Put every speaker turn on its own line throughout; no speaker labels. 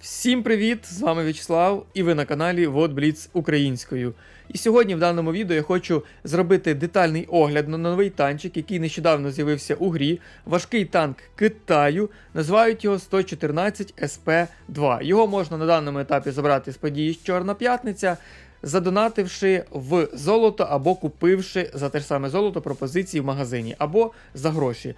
Всім привіт! З вами В'ячеслав і ви на каналі Бліц українською. І сьогодні в даному відео я хочу зробити детальний огляд на новий танчик, який нещодавно з'явився у грі. Важкий танк Китаю. Називають його 114 СП2. Його можна на даному етапі забрати з події Чорна П'ятниця, задонативши в золото або купивши за те ж саме золото пропозиції в магазині, або за гроші.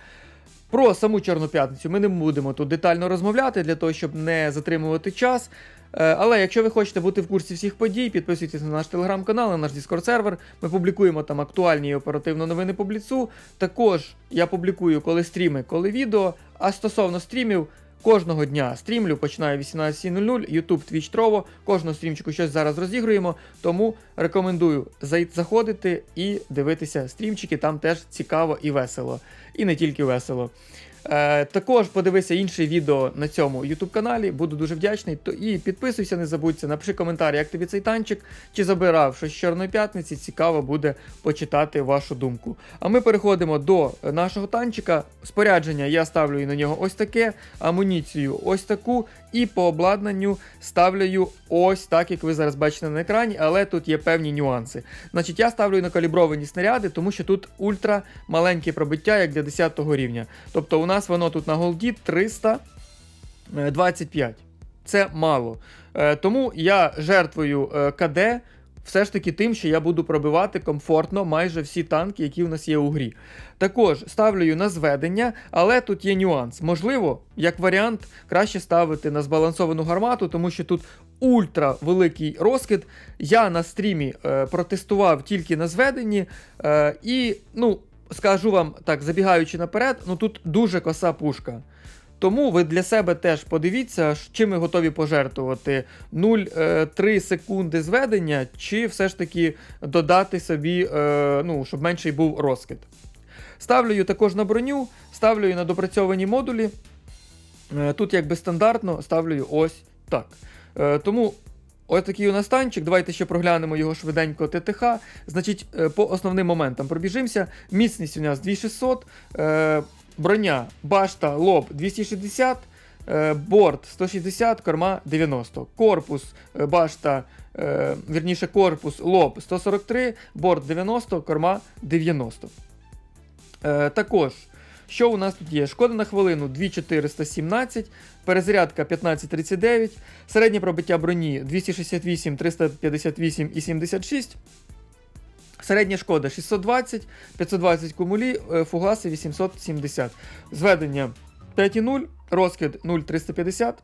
Про саму Чорну п'ятницю ми не будемо тут детально розмовляти для того, щоб не затримувати час. Е, Але якщо ви хочете бути в курсі всіх подій, підписуйтесь на наш телеграм-канал, на наш Discord сервер. Ми публікуємо там актуальні і оперативно новини по бліцу. Також я публікую коли стріми, коли відео. А стосовно стрімів, кожного дня стрімлю, починаю 18.00, YouTube, Twitch, Trovo. Кожного стрімчику щось зараз розігруємо. Тому рекомендую заходити і дивитися стрімчики, там теж цікаво і весело. І не тільки весело. Е, також подивися інші відео на цьому YouTube каналі, буду дуже вдячний. То і підписуйся, не забудься, напиши коментар, як тобі цей танчик, чи забирав щось з Чорної п'ятниці. Цікаво буде почитати вашу думку. А ми переходимо до нашого танчика. Спорядження я ставлю на нього ось таке, амуніцію ось таку, і по обладнанню ставлю ось так, як ви зараз бачите на екрані, але тут є певні нюанси. Значить, я ставлю на калібровані снаряди, тому що тут ультра маленьке пробиття, як для 10 рівня. Тобто у нас воно тут на голді 325. Це мало. Е, Тому я жертвую е, КД все ж таки тим, що я буду пробивати комфортно майже всі танки, які у нас є у грі. Також ставлю на зведення, але тут є нюанс. Можливо, як варіант, краще ставити на збалансовану гармату, тому що тут ультра великий розкид. Я на стрімі е, протестував тільки на зведенні, е, і, ну, скажу вам так, забігаючи наперед, ну тут дуже коса пушка. Тому ви для себе теж подивіться, чим ви готові пожертвувати 0,3 секунди зведення, чи все ж таки додати собі, е, ну, щоб менший був розкид. Ставлю також на броню, ставлю на допрацьовані модулі. Е, Тут якби стандартно ставлю ось так. Е, Тому ось такий у нас танчик. Давайте ще проглянемо його швиденько ТТХ. Значить, е, по основним моментам пробіжимося. Міцність у нас 2600, е, броня, башта, лоб 260, е, борт 160, корма 90. Корпус, башта, вірніше, корпус, лоб 143, борт 90, корма 90. Е, також, що у нас тут є? Шкода на хвилину 2417, перезарядка 1539, середнє пробиття броні 268, 358 і 76. Середня шкода 620, 520 кумулі, е, фугаси 870. Зведення 5,0, розкид 0,350.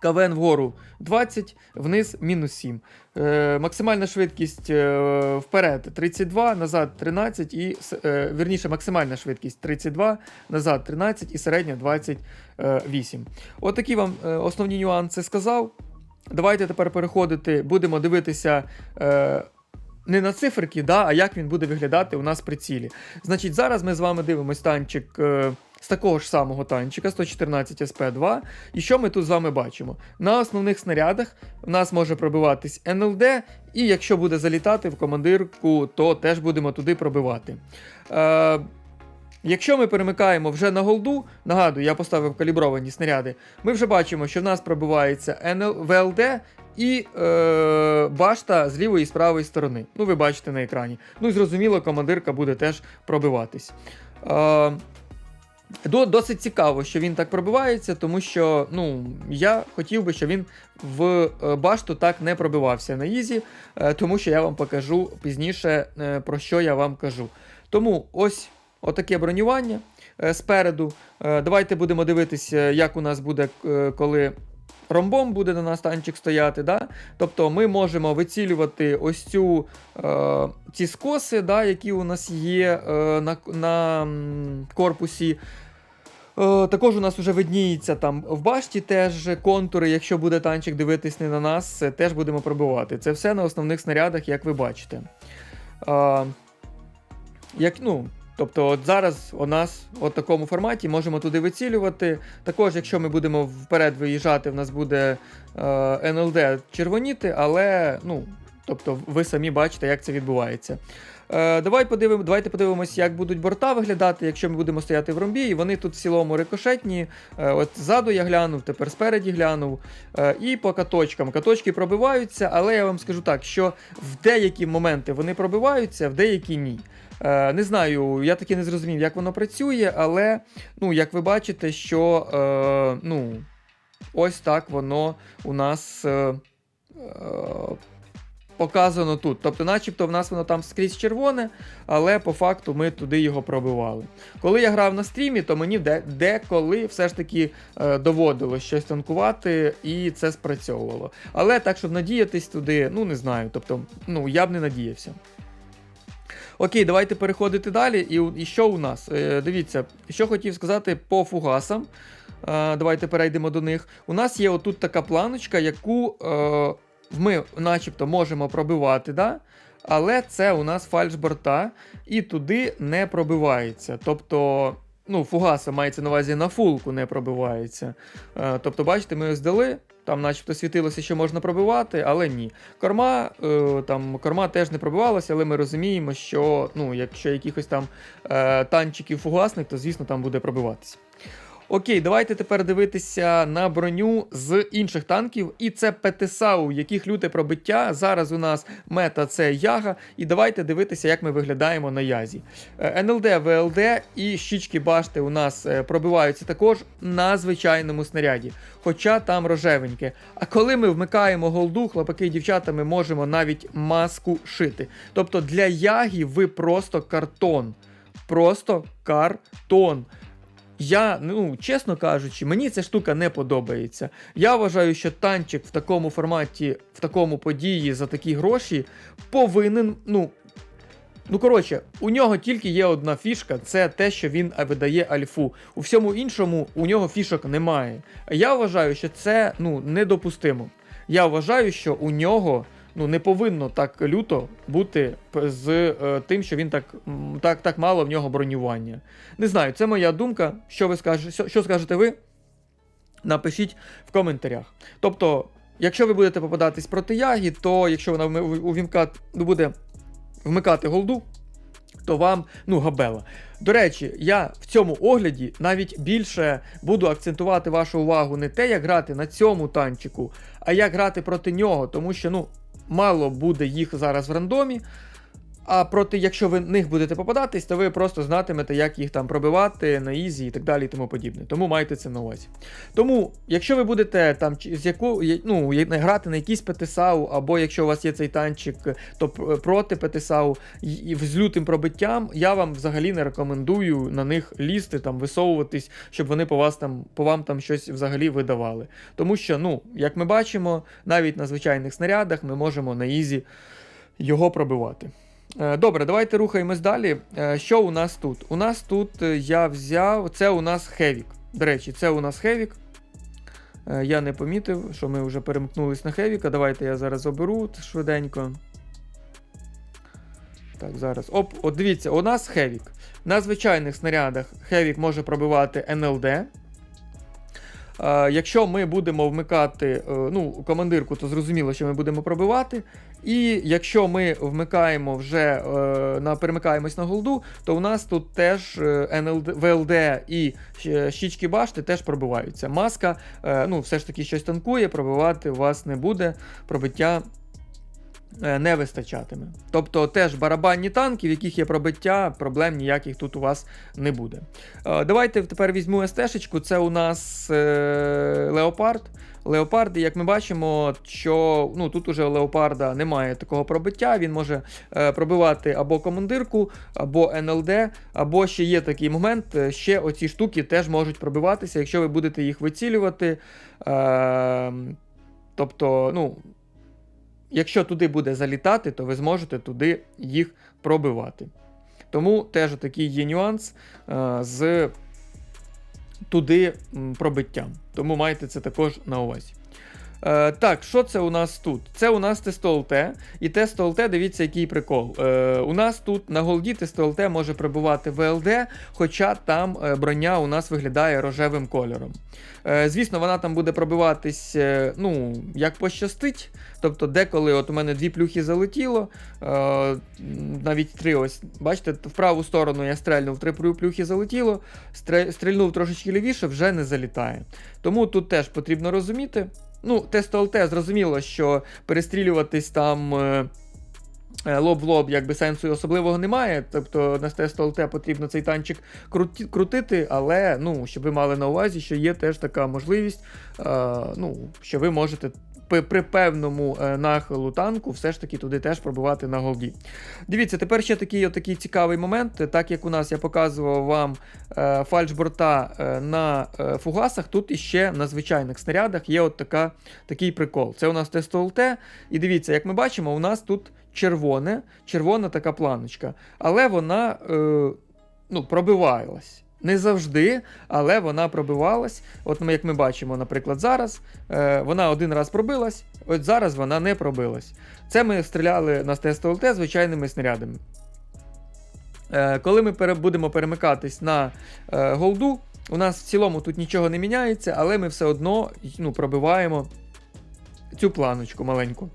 КВН вгору 20, вниз мінус 7. Е, максимальна швидкість е, вперед 32, назад 13 і е, вірніше, максимальна швидкість 32, назад 13 і середня 28. От такі вам е, основні нюанси сказав. Давайте тепер переходити, будемо дивитися. Е, не на циферки, да, а як він буде виглядати у нас при цілі. Значить, зараз ми з вами дивимось танчик е, з такого ж самого танчика 114 СП2. І що ми тут з вами бачимо? На основних снарядах в нас може пробиватись НЛД, і якщо буде залітати в командирку, то теж будемо туди пробивати. Е, Якщо ми перемикаємо вже на голду, нагадую, я поставив калібровані снаряди, ми вже бачимо, що в нас пробивається НЛ, ВЛД і е, башта з лівої і з правої сторони. Ну, ви бачите на екрані. Ну і зрозуміло, командирка буде теж пробиватись. Е, досить цікаво, що він так пробивається, тому що ну, я хотів би, щоб він в е, башту так не пробивався на Ізі, е, тому що я вам покажу пізніше, е, про що я вам кажу. Тому ось отаке бронювання спереду. Давайте будемо дивитися, як у нас буде, коли ромбом буде на нас танчик стояти. Да? Тобто ми можемо вицілювати ось цю, е, ці скоси, да, які у нас є е, на, на корпусі. Е, Також у нас вже видніється там в башті теж контури. Якщо буде танчик дивитись не на нас, теж будемо пробивати. Це все на основних снарядах, як ви бачите. Е, Як, ну, тобто, от зараз у нас в такому форматі можемо туди вицілювати. Також, якщо ми будемо вперед виїжджати, в нас буде е, НЛД червоніти, але ну, тобто, ви самі бачите, як це відбувається. Е, давай подивимо, давайте подивимося, як будуть борта виглядати, якщо ми будемо стояти в ромбі. І вони тут в цілому рикошетні. Е, от ззаду я глянув, тепер спереді глянув. Е, і по каточкам. Каточки пробиваються, але я вам скажу так, що в деякі моменти вони пробиваються, в деякі ні. Е, не знаю, я таки не зрозумів, як воно працює, але ну, як ви бачите, що е, ну, ось так воно у нас. Е, Показано тут. Тобто, начебто, в нас воно там скрізь червоне, але по факту ми туди його пробивали. Коли я грав на стрімі, то мені де- деколи все ж таки е, доводилось щось танкувати, і це спрацьовувало. Але так, щоб надіятись туди, ну не знаю. Тобто, ну я б не надіявся. Окей, давайте переходити далі. І, і що у нас? Е, дивіться, що хотів сказати по фугасам. Е, давайте перейдемо до них. У нас є отут така планочка, яку е, ми начебто можемо пробивати, да? але це у нас фальшборта, і туди не пробивається. Тобто, ну, фугаса мається на увазі на фулку не пробивається. Е, тобто, бачите, ми ось дали. Там, начебто, світилося, що можна пробивати, але ні. Корма, е, там, корма теж не пробивалася, але ми розуміємо, що ну, якщо якихось там е, танчиків фугасних, то звісно там буде пробиватися. Окей, давайте тепер дивитися на броню з інших танків. І це ПТСАУ, яких люте пробиття. Зараз у нас мета це Яга. І давайте дивитися, як ми виглядаємо на Язі. Е, НЛД, ВЛД і щічки башти у нас е, пробиваються також на звичайному снаряді. Хоча там рожевеньке. А коли ми вмикаємо голду, хлопаки і дівчата, ми можемо навіть маску шити. Тобто для Яги ви просто картон. Просто картон. Я, ну, чесно кажучи, мені ця штука не подобається. Я вважаю, що танчик в такому форматі, в такому події за такі гроші повинен, ну. Ну, коротше, у нього тільки є одна фішка, це те, що він е, видає альфу. У всьому іншому у нього фішок немає. Я вважаю, що це ну, недопустимо. Я вважаю, що у нього ну, не повинно так люто бути з е, тим, що він так, так, так мало в нього бронювання. Не знаю, це моя думка. Що ви скажете, що, скажете ви? Напишіть в коментарях. Тобто, якщо ви будете попадатись проти Ягі, то якщо вона вми- у- увімка- ну, буде вмикати голду, то вам ну габела. До речі, я в цьому огляді навіть більше буду акцентувати вашу увагу не те, як грати на цьому танчику, а як грати проти нього, тому що ну мало буде їх зараз в рандомі. А проти, якщо ви них будете попадатись, то ви просто знатимете, як їх там пробивати на ізі і так далі, і тому подібне. Тому майте це на увазі. Тому, якщо ви будете там з яку ну, грати на якийсь ПТСАУ, або якщо у вас є цей танчик, то проти ПТСАУ і, і з лютим пробиттям, я вам взагалі не рекомендую на них лізти, там висовуватись, щоб вони по вас там по вам там щось взагалі видавали. Тому що, ну, як ми бачимо, навіть на звичайних снарядах ми можемо на ізі його пробивати. Е, Добре, давайте рухаємось далі. Е, Що у нас тут? У нас тут е, я взяв. Це у нас Хевік. До речі, це у нас Хевік. Я не помітив, що ми вже перемкнулись на Хевіка. Давайте я зараз оберу швиденько. Так, зараз. Оп, от дивіться, у нас Хевік. На звичайних снарядах Хевік може пробивати НЛД. Якщо ми будемо вмикати ну, командирку, то зрозуміло, що ми будемо пробивати. І якщо ми вмикаємо вже е, на перемикаємось на голду, то у нас тут теж е, НЛД, ВЛД і щічки башти теж пробиваються. Маска е, ну, все ж таки щось танкує, пробивати вас не буде. Пробиття е, не вистачатиме. Тобто теж барабанні танки, в яких є пробиття, проблем ніяких тут у вас не буде. Е, Давайте тепер візьму СТ-шечку. Це у нас е, Леопард. Леопард, і як ми бачимо, що ну, тут уже у Леопарда немає такого пробиття, він може е, пробивати або командирку, або НЛД, або ще є такий момент, е, ще оці штуки теж можуть пробиватися, якщо ви будете їх вицілювати. Е, тобто, ну, якщо туди буде залітати, то ви зможете туди їх пробивати. Тому теж такий є нюанс е, з туди пробиттям. Тому майте це також на увазі. Е, так, що це у нас тут? Це у нас тест-ОЛТ. І тест-ОЛТ, дивіться, який прикол. Е, у нас тут на голді тест-ОЛТ може прибувати ВЛД, хоча там е, броня у нас виглядає рожевим кольором. Е, звісно, вона там буде пробиватись, е, ну, як пощастить. Тобто, деколи от у мене дві плюхи залетіло, е, навіть три ось. Бачите, в праву сторону я стрельнув, три плюхи залетіло, стре- стрільнув трошечки лівіше, вже не залітає. Тому тут теж потрібно розуміти. Ну, тест ОЛТ зрозуміло, що перестрілюватись там. е, е, Лоб в лоб, якби сенсу особливого немає. Тобто на тест ОЛТ потрібно цей танчик крутити, але ну, щоб ви мали на увазі, що є теж така можливість, е, ну, що ви можете при, певному е, нахилу танку все ж таки туди теж пробувати на голді. Дивіться, тепер ще такий, отакий цікавий момент. Так як у нас я показував вам е, фальшборта е, на фугасах, тут іще на звичайних снарядах є от така, такий прикол. Це у нас тест ОЛТ. І дивіться, як ми бачимо, у нас тут червоне, червона така планочка, але вона е, ну, пробивалась. Не завжди, але вона пробивалась. От ми, як ми бачимо, наприклад, зараз е, вона один раз пробилась, от зараз вона не пробилась. Це ми стріляли на тест ОЛТ звичайними снарядами. Е, коли ми пере, будемо перемикатись на е, голду, у нас в цілому тут нічого не міняється, але ми все одно ну, пробиваємо цю планочку маленьку.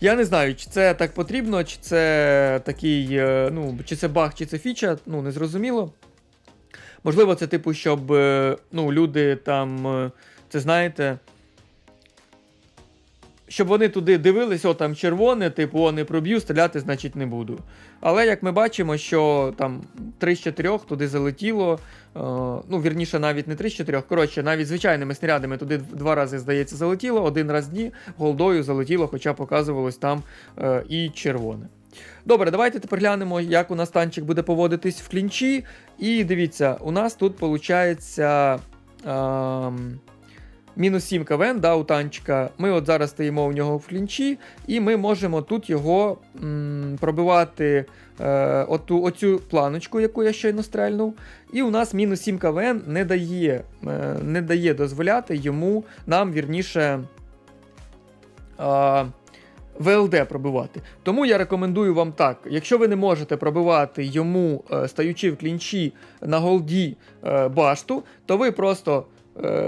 Я не знаю, чи це так потрібно, чи це такий, е, ну, чи це баг, чи це фіча, ну, не зрозуміло. Можливо, це типу, щоб е, ну, люди там, е, це знаєте, щоб вони туди дивились, о, там червоне, типу, о, не проб'ю, стріляти, значить, не буду. Але як ми бачимо, що там 3 з 4 туди залетіло, е, ну, вірніше, навіть не 3 з 4, коротше, навіть звичайними снарядами туди два рази, здається, залетіло, один раз ні, голдою залетіло, хоча показувалось там і червоне. Добре, давайте тепер глянемо, як у нас танчик буде поводитись в клінчі. І дивіться, у нас тут виходить. Ем, Мінус 7 КВН, да, у танчика. Ми от зараз стоїмо у нього в клінчі, і ми можемо тут його м, пробивати е, оту, оцю планочку, яку я щойно стрельнув. І у нас мінус 7 КВН не дає, е, не дає дозволяти йому нам вірніше. Е, ВЛД пробивати. Тому я рекомендую вам так: якщо ви не можете пробивати йому, е, стаючи в клінчі на голді е, башту, то ви просто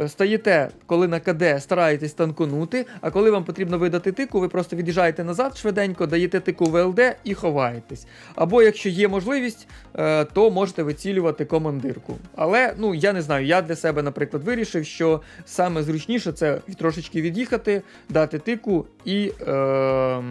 стаєте, коли на КД стараєтесь танкунути, а коли вам потрібно видати тику, ви просто від'їжджаєте назад швиденько, даєте тику ВЛД і ховаєтесь. Або якщо є можливість, е, то можете вицілювати командирку. Але ну я не знаю, я для себе, наприклад, вирішив, що саме зручніше це трошечки від'їхати, дати тику і. Е,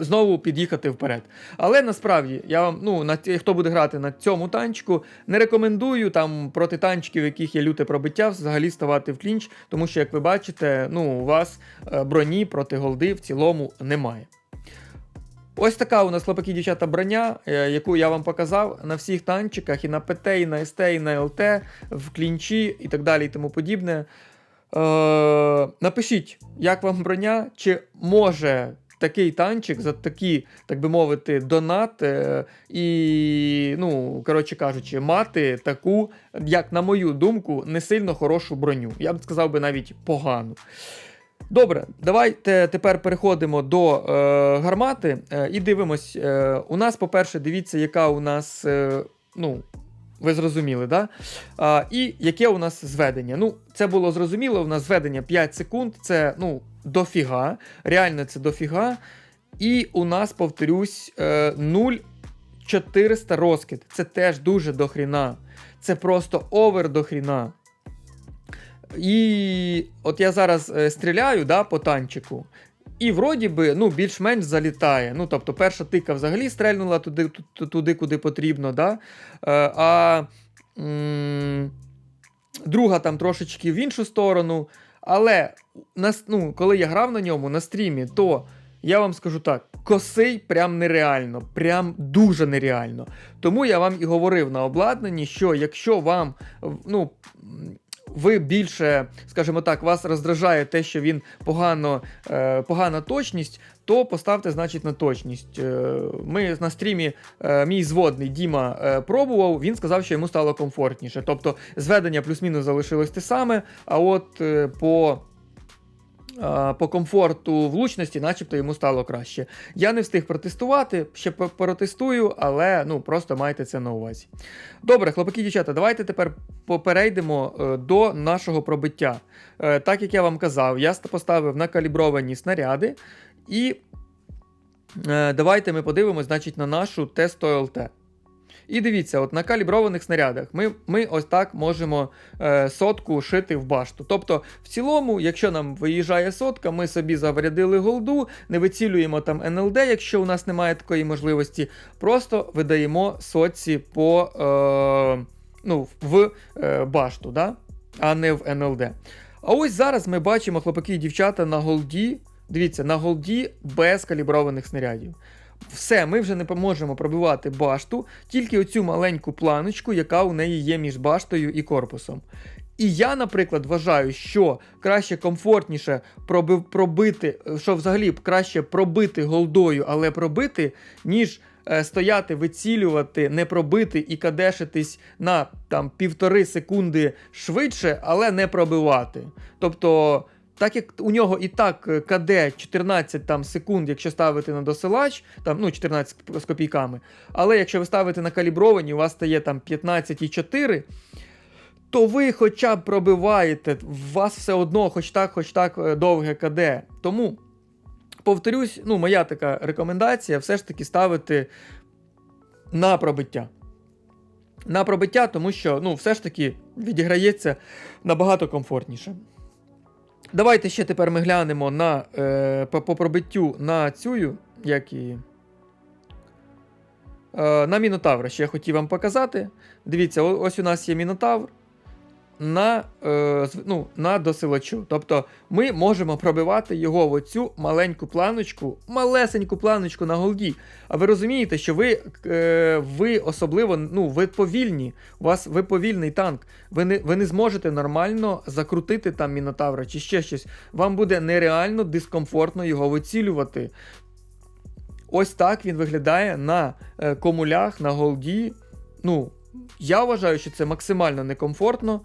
Знову під'їхати вперед. Але насправді я вам, ну, на хто буде грати на цьому танчику, не рекомендую там проти танчиків, яких є люте пробиття, взагалі ставати в клінч, тому що, як ви бачите, ну, у вас е, броні проти голди в цілому немає. Ось така у нас хлопаки дівчата броня, е, яку я вам показав на всіх танчиках, і на ПТ, і на СТ, і на ЛТ, в клінчі і так далі, і тому подібне. Е, напишіть, як вам броня, чи може такий танчик за такі, так би мовити, донат е, і, ну, коротше кажучи, мати таку, як на мою думку, не сильно хорошу броню. Я б сказав би навіть погану. Добре, давайте тепер переходимо до е, гармати е, і дивимось. Е, у нас, по-перше, дивіться, яка у нас. Е, ну, ви зрозуміли, да? А, і яке у нас зведення? Ну, це було зрозуміло, у нас зведення 5 секунд, це ну, дофіга. Реально це дофіга. І у нас, повторюсь, е, 0,400 розкид. Це теж дуже дохріна. Це просто овер дохріна. І от я зараз е, стріляю да, по танчику. І вроді би, ну, більш-менш залітає. Ну, тобто, перша тика взагалі стрельнула туди, туди куди потрібно, да? Е, а м- друга там трошечки в іншу сторону. Але ну, коли я грав на ньому на стрімі, то я вам скажу так: косий прям нереально, прям дуже нереально. Тому я вам і говорив на обладнанні, що якщо вам ну, ви більше, скажімо так, вас роздражає те, що він погано, е, погана точність, то поставте, значить, на точність. Е, Ми на стрімі е, мій зводний Діма е, пробував, він сказав, що йому стало комфортніше. Тобто зведення плюс-мінус залишилось те саме, а от по. По комфорту влучності, начебто йому стало краще. Я не встиг протестувати, ще протестую, але ну просто майте це на увазі. Добре, хлопаки, дівчата, давайте тепер перейдемо до нашого пробиття. Так як я вам казав, я поставив на калібровані снаряди, і е, давайте ми подивимось, значить, на нашу тест ОЛТ. І дивіться, от на каліброваних снарядах ми, ми ось так можемо е, сотку шити в башту. Тобто, в цілому, якщо нам виїжджає сотка, ми собі заврядили голду, не вицілюємо там НЛД, якщо у нас немає такої можливості, просто видаємо сотці по, е, ну, в е, башту, да? а не в НЛД. А ось зараз ми бачимо хлопаки і дівчата на голді. Дивіться, на голді без каліброваних снарядів. Все, ми вже не поможемо пробивати башту, тільки оцю маленьку планочку, яка у неї є між баштою і корпусом. І я, наприклад, вважаю, що краще комфортніше проби- пробити, що взагалі краще пробити голдою, але пробити, ніж е, стояти, вицілювати, не пробити і кадешитись на там півтори секунди швидше, але не пробивати. Тобто. Так як у нього і так е, КД 14 там, секунд, якщо ставити на досилач, там, ну 14 з копійками. Але якщо ви ставите на калібровані, у вас стає там 15,4, то ви хоча б пробиваєте, у вас все одно, хоч так, хоч так е, довге КД. Тому, повторюсь, ну, моя така рекомендація все ж таки ставити на пробиття. На пробиття, тому що ну, все ж таки відіграється набагато комфортніше. Давайте ще тепер ми глянемо на, е, по, пробиттю на цю, як і. Е, на Мінотавра ще я хотів вам показати. Дивіться, ось у нас є Мінотавр на, е, ну, на досилачу. Тобто ми можемо пробивати його в оцю маленьку планочку, малесеньку планочку на голді. А ви розумієте, що ви, е, ви особливо ну, ви повільні, у вас ви повільний танк. Ви не, ви не зможете нормально закрутити там Мінотавра чи ще щось. Вам буде нереально дискомфортно його вицілювати. Ось так він виглядає на е, комулях, на голді. Ну, я вважаю, що це максимально некомфортно.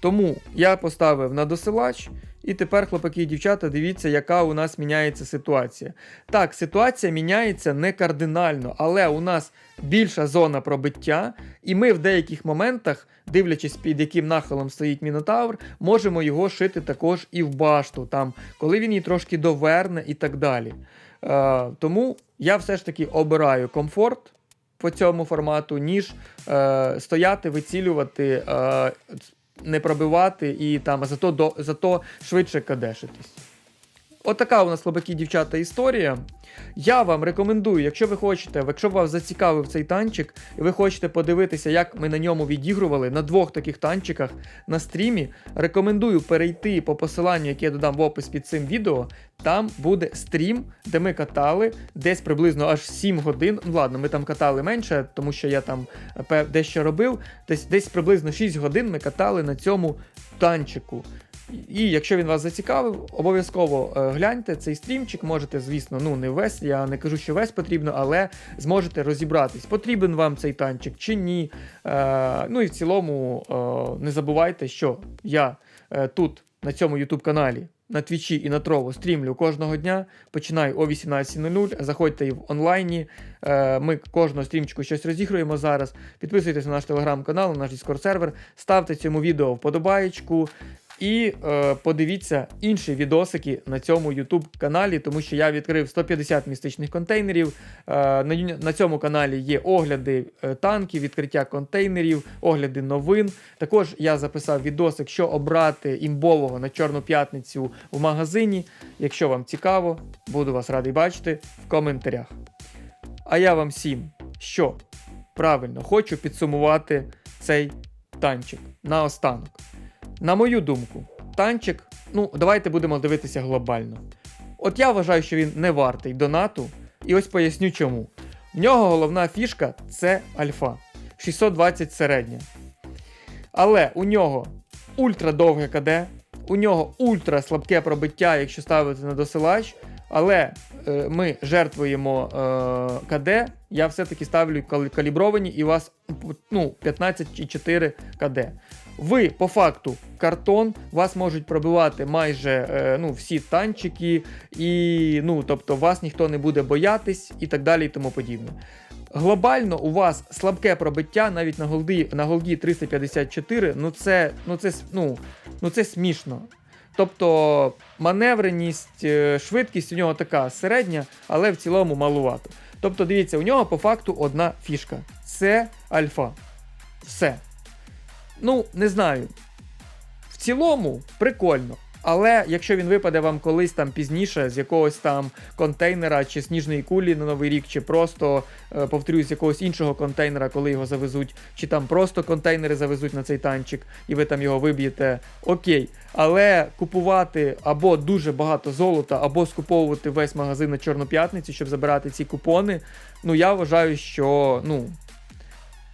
Тому я поставив на досилач, і тепер, хлопаки і дівчата, дивіться, яка у нас міняється ситуація. Так, ситуація міняється не кардинально, але у нас більша зона пробиття, і ми в деяких моментах, дивлячись, під яким нахилом стоїть Мінотавр, можемо його шити також і в башту, там, коли він її трошки доверне і так далі. Е, тому я все ж таки обираю комфорт по цьому формату, ніж е, стояти, вицілювати, е, не пробивати і там зато, до, зато швидше кадешитись. Отака у нас, хлопаки, дівчата, історія. Я вам рекомендую, якщо ви хочете, якщо вас зацікавив цей танчик, і ви хочете подивитися, як ми на ньому відігрували на двох таких танчиках на стрімі, рекомендую перейти по посиланню, яке я додам в опис під цим відео. Там буде стрім, де ми катали десь приблизно аж 7 годин. Ну ладно, ми там катали менше, тому що я там дещо робив. Десь, десь приблизно 6 годин ми катали на цьому танчику. І якщо він вас зацікавив, обов'язково е, гляньте цей стрімчик. Можете, звісно, ну не весь, я не кажу, що весь потрібно, але зможете розібратись, потрібен вам цей танчик чи ні. Е, ну і в цілому е, не забувайте, що я тут, на цьому YouTube каналі. На Твічі і на Трово стрімлю кожного дня. Починаю о 18.00. Заходьте і в онлайні. Ми кожного стрімчику щось розігруємо зараз. Підписуйтесь на наш телеграм-канал, на наш Discord сервер, ставте цьому відео вподобаєчку. І е, подивіться інші відосики на цьому YouTube каналі, тому що я відкрив 150 містичних контейнерів. Е, на, на цьому каналі є огляди е, танків, відкриття контейнерів, огляди новин. Також я записав відосик, що обрати імбового на Чорну п'ятницю в магазині. Якщо вам цікаво, буду вас радий бачити в коментарях. А я вам всім, що правильно хочу підсумувати цей танчик наостанок. На мою думку, танчик, ну, давайте будемо дивитися глобально. От я вважаю, що він не вартий донату, і ось поясню чому. В нього головна фішка це альфа 620 середня. Але у нього ультра довге КД, у нього ультра слабке пробиття, якщо ставити на досилач. Але е, ми жертвуємо е, КД, я все-таки ставлю калібровані, і у вас ну, 15,4 КД. Ви по факту картон, вас можуть пробивати майже е, ну, всі танчики, і ну, тобто вас ніхто не буде боятись і так далі і тому подібне. Глобально у вас слабке пробиття навіть на голді, на голді 354, ну це, ну, це, ну, ну це смішно. Тобто маневреність, е, швидкість у нього така середня, але в цілому малувато. Тобто, дивіться, у нього по факту одна фішка. Це альфа. Все. Ну, не знаю. Цілому прикольно. Але якщо він випаде вам колись там пізніше з якогось там контейнера чи сніжної кулі на новий рік, чи просто, е, повторюсь, з якогось іншого контейнера, коли його завезуть, чи там просто контейнери завезуть на цей танчик, і ви там його виб'єте, окей. Але купувати або дуже багато золота, або скуповувати весь магазин на Чорну п'ятницю, щоб забирати ці купони, ну я вважаю, що ну,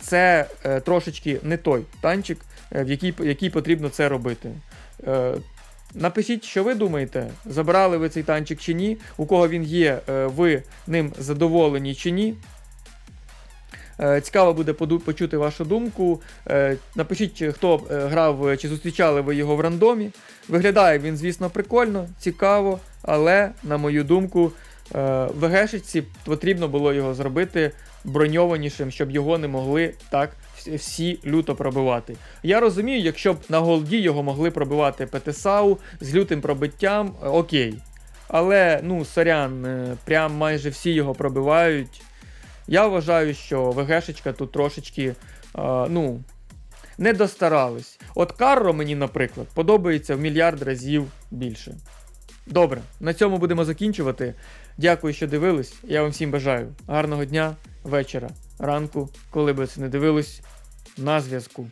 це е, трошечки не той танчик, е, в який, який потрібно це робити. Е, Напишіть, що ви думаєте, забрали ви цей танчик чи ні, у кого він є, е, ви ним задоволені чи ні. Е, Цікаво буде почути вашу думку. Напишіть, хто грав, чи зустрічали ви його в рандомі. Виглядає він, звісно, прикольно, цікаво, але, на мою думку, е, ВГшечці потрібно було його зробити броньованішим, щоб його не могли так всі люто пробивати. Я розумію, якщо б на голді його могли пробивати ПТСАУ з лютим пробиттям, е, окей. Але, ну, сорян, е, прям майже всі його пробивають. Я вважаю, що ВГшечка тут трошечки, е, ну, не достарались. От Карро мені, наприклад, подобається в мільярд разів більше. Добре, на цьому будемо закінчувати. Дякую, що дивились. Я вам всім бажаю гарного дня, вечора, ранку, коли би це не дивились. На зв'язку.